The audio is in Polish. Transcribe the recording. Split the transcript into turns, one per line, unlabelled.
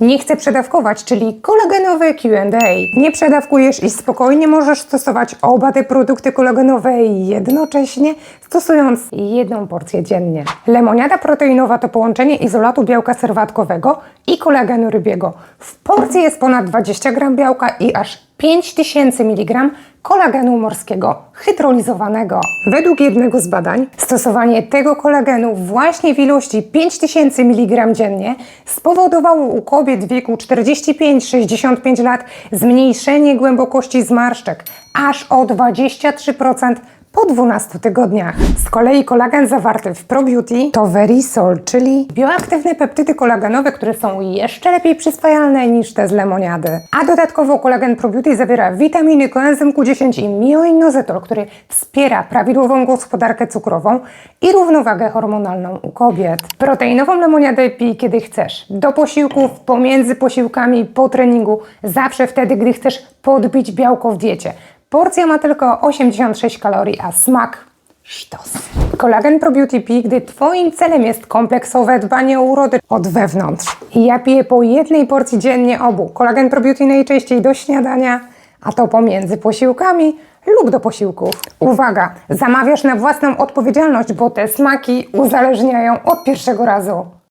Nie chcę przedawkować, czyli kolagenowe Q&A. Nie przedawkujesz i spokojnie możesz stosować oba te produkty kolagenowe jednocześnie, stosując jedną porcję dziennie. Lemoniada proteinowa to połączenie izolatu białka serwatkowego i kolagenu rybiego. W porcji jest ponad 20 gram białka i aż 5000 mg kolagenu morskiego hydrolizowanego. Według jednego z badań stosowanie tego kolagenu właśnie w ilości 5000 mg dziennie spowodowało u kobiet w wieku 45-65 lat zmniejszenie głębokości zmarszczek aż o 23% po 12 tygodniach. Z kolei kolagen zawarty w ProBeauty to Verisol, czyli bioaktywne peptydy kolagenowe, które są jeszcze lepiej przyswajalne niż te z lemoniady. A dodatkowo kolagen ProBeauty zawiera witaminy, koenzym Q10 i mioinozetol, który wspiera prawidłową gospodarkę cukrową i równowagę hormonalną u kobiet. Proteinową lemoniadę pij kiedy chcesz. Do posiłków, pomiędzy posiłkami, po treningu, zawsze wtedy, gdy chcesz podbić białko w diecie. Porcja ma tylko 86 kalorii, a smak sztos. Kolagen Pro Beauty gdy Twoim celem jest kompleksowe dbanie o urodę od wewnątrz. Ja piję po jednej porcji dziennie obu. Kolagen Pro Beauty najczęściej do śniadania, a to pomiędzy posiłkami lub do posiłków. Uwaga, zamawiasz na własną odpowiedzialność, bo te smaki uzależniają od pierwszego razu.